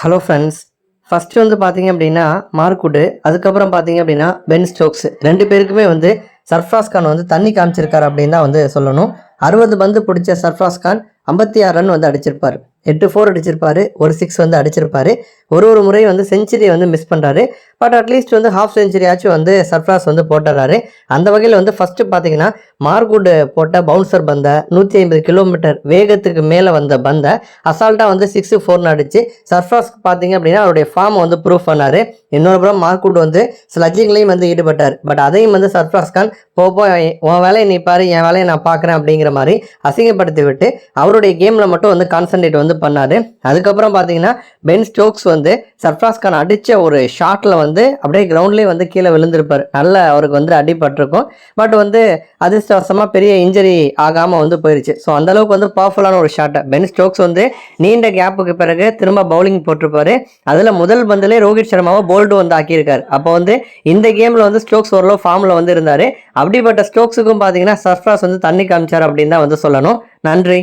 Hello friends first வந்து பார்த்தீங்க அப்படின்னா மார்க்குடு அதுக்கப்புறம் பார்த்தீங்க அப்படின்னா பென் ஸ்டோக்ஸ் ரெண்டு பேருக்குமே வந்து சர்ஃப்ராஸ் கான் வந்து தண்ணி காமிச்சிருக்காரு அப்படின்னு தான் வந்து சொல்லணும். அறுபது பந்து பிடிச்ச சர்ஃப்ராஸ் கான் ஐம்பத்தி ஆறு ரன் வந்து அடிச்சிருப்பார். எட்டு ஃபோர் அடிச்சிருப்பார். ஒரு சிக்ஸ் வந்து அடிச்சிருப்பார். ஒரு ஒரு முறை வந்து செஞ்சுரியை வந்து மிஸ் பண்ணுறாரு பட் அட்லீஸ்ட் வந்து ஹாஃப் செஞ்சுரியாச்சும் வந்து சர்ஃப்ராஸ் வந்து போட்டுறாரு. அந்த வகையில் வந்து ஃபஸ்ட்டு பார்த்தீங்கன்னா மார்குட் போட்ட பவுன்சர் பந்தை நூற்றி ஐம்பது கிலோமீட்டர் வேகத்துக்கு மேலே வந்த பந்தை அசால்ட்டாக வந்து சிக்ஸு ஃபோர்னு அடிச்சு சர்ஃப்ராஸ் பார்த்தீங்க அப்படின்னா அவருடைய ஃபார்மை வந்து ப்ரூவ் பண்ணார். இன்னொரு புறம் மார்க்குட் வந்து ஸ்லஜிங்லேயும் வந்து ஈடுபட்டார். பட் அதையும் வந்து சர்ஃப்ராஸ் கான் போப்போ உன் வேலையை நீ பாரு என் வேலையை நான் பார்க்குறேன் அப்படிங்கிற மாதிரி அசிங்கப்படுத்தி விட்டு அவருடைய கேமில் மட்டும் வந்து கான்சன்ட்ரேட் வந்து பண்ணார். அதுக்கப்புறம் பார்த்தீங்கன்னா பென் ஸ்டோக்ஸ் வந்து வந்து சர்ஃப்ராஸ் கான் அடித்த ஒரு ஷாட்டில் வந்து அப்படியே கிரவுண்ட்லேயே வந்து கீழே விழுந்திருப்பார். நல்ல அவருக்கு வந்து அடிபட்டிருக்கும். பட் வந்து அதிர்ஷ்டவசமாக பெரிய இன்ஜரி ஆகாமல் வந்து போயிருச்சு. ஸோ அந்தளவுக்கு வந்து பவர்ஃபுல்லான ஒரு ஷாட்டை பென் ஸ்டோக்ஸ் வந்து நீண்ட கேப்புக்கு பிறகு திரும்ப பவுலிங் போட்டிருப்பாரு. அதில் முதல் பந்திலே ரோஹித் சர்மாவை போல்டு வந்து ஆக்கியிருக்காரு. அப்போ வந்து இந்த கேமில் வந்து ஸ்டோக்ஸ் ஓரளவு ஃபார்மில் வந்து இருந்தார். அப்படிப்பட்ட ஸ்டோக்ஸுக்கும் பார்த்தீங்கன்னா சர்ஃப்ராஸ் வந்து தண்ணி காமிச்சார் அப்படின்னு தான் வந்து சொல்லணும். நன்றி.